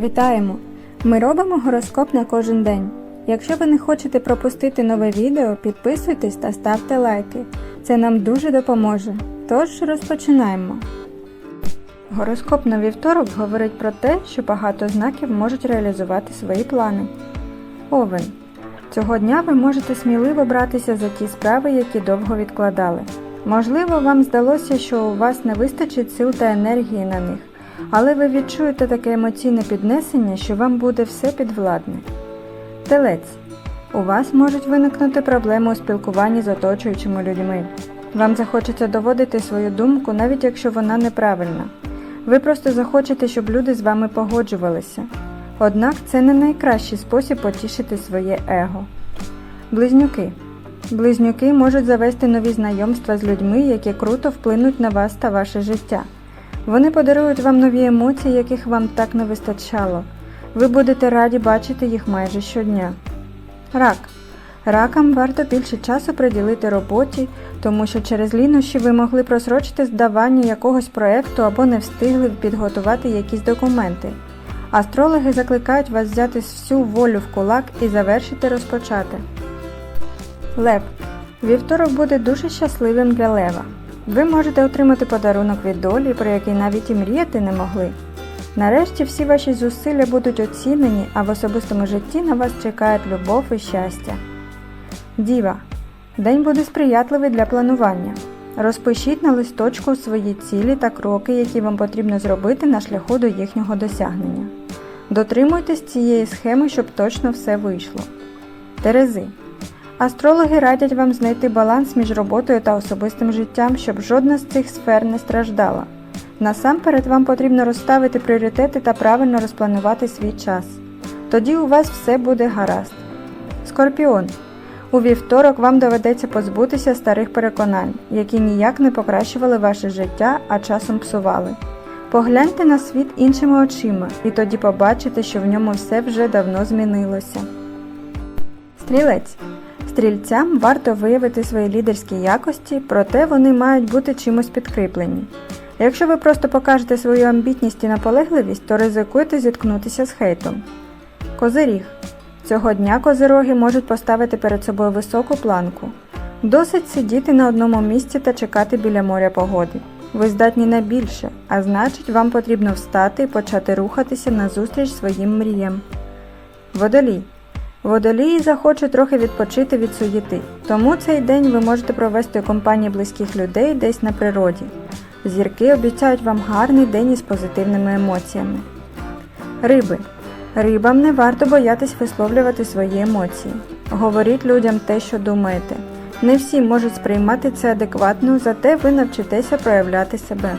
Вітаємо! Ми робимо гороскоп на кожен день. Якщо ви не хочете пропустити нове відео, підписуйтесь та ставте лайки. Це нам дуже допоможе. Тож розпочинаємо. Гороскоп на вівторок говорить про те, що багато знаків можуть реалізувати свої плани. Овен. Цього дня ви можете сміливо братися за ті справи, які довго відкладали. Можливо, вам здалося, що у вас не вистачить сил та енергії на них, але ви відчуєте таке емоційне піднесення, що вам буде все підвладне. Телець. У вас можуть виникнути проблеми у спілкуванні з оточуючими людьми. Вам захочеться доводити свою думку, навіть якщо вона неправильна. Ви просто захочете, щоб люди з вами погоджувалися. Однак це не найкращий спосіб потішити своє его. Близнюки. Близнюки можуть завести нові знайомства з людьми, які круто вплинуть на вас та ваше життя. Вони подарують вам нові емоції, яких вам так не вистачало. Ви будете раді бачити їх майже щодня. Рак. Ракам варто більше часу приділити роботі, тому що через лінощі ви могли просрочити здавання якогось проекту або не встигли підготувати якісь документи. Астрологи закликають вас взяти всю волю в кулак і завершити розпочати. Лев. Вівторок буде дуже щасливим для лева. Ви можете отримати подарунок від долі, про який навіть і мріяти не могли. Нарешті всі ваші зусилля будуть оцінені, а в особистому житті на вас чекають любов і щастя. Діва. День буде сприятливий для планування. Розпишіть на листочку свої цілі та кроки, які вам потрібно зробити на шляху до їхнього досягнення. Дотримуйтесь цієї схеми, щоб точно все вийшло. Терези. Астрологи радять вам знайти баланс між роботою та особистим життям, щоб жодна з цих сфер не страждала. Насамперед вам потрібно розставити пріоритети та правильно розпланувати свій час. Тоді у вас все буде гаразд. Скорпіон. У вівторок вам доведеться позбутися старих переконань, які ніяк не покращували ваше життя, а часом псували. Погляньте на світ іншими очима, і тоді побачите, що в ньому все вже давно змінилося. Стрілець. Стрільцям варто виявити свої лідерські якості, проте вони мають бути чимось підкріплені. Якщо ви просто покажете свою амбітність і наполегливість, то ризикуєте зіткнутися з хейтом. Козиріг. Цього дня козироги можуть поставити перед собою високу планку. Досить сидіти на одному місці та чекати біля моря погоди. Ви здатні на більше, а значить, вам потрібно встати і почати рухатися назустріч своїм мріям. Водолій. Водолії захочуть трохи відпочити від суєти, тому цей день ви можете провести у компанії близьких людей десь на природі. Зірки обіцяють вам гарний день із позитивними емоціями. Риби. Рибам не варто боятись висловлювати свої емоції. Говоріть людям те, що думаєте. Не всі можуть сприймати це адекватно, зате ви навчитеся проявляти себе.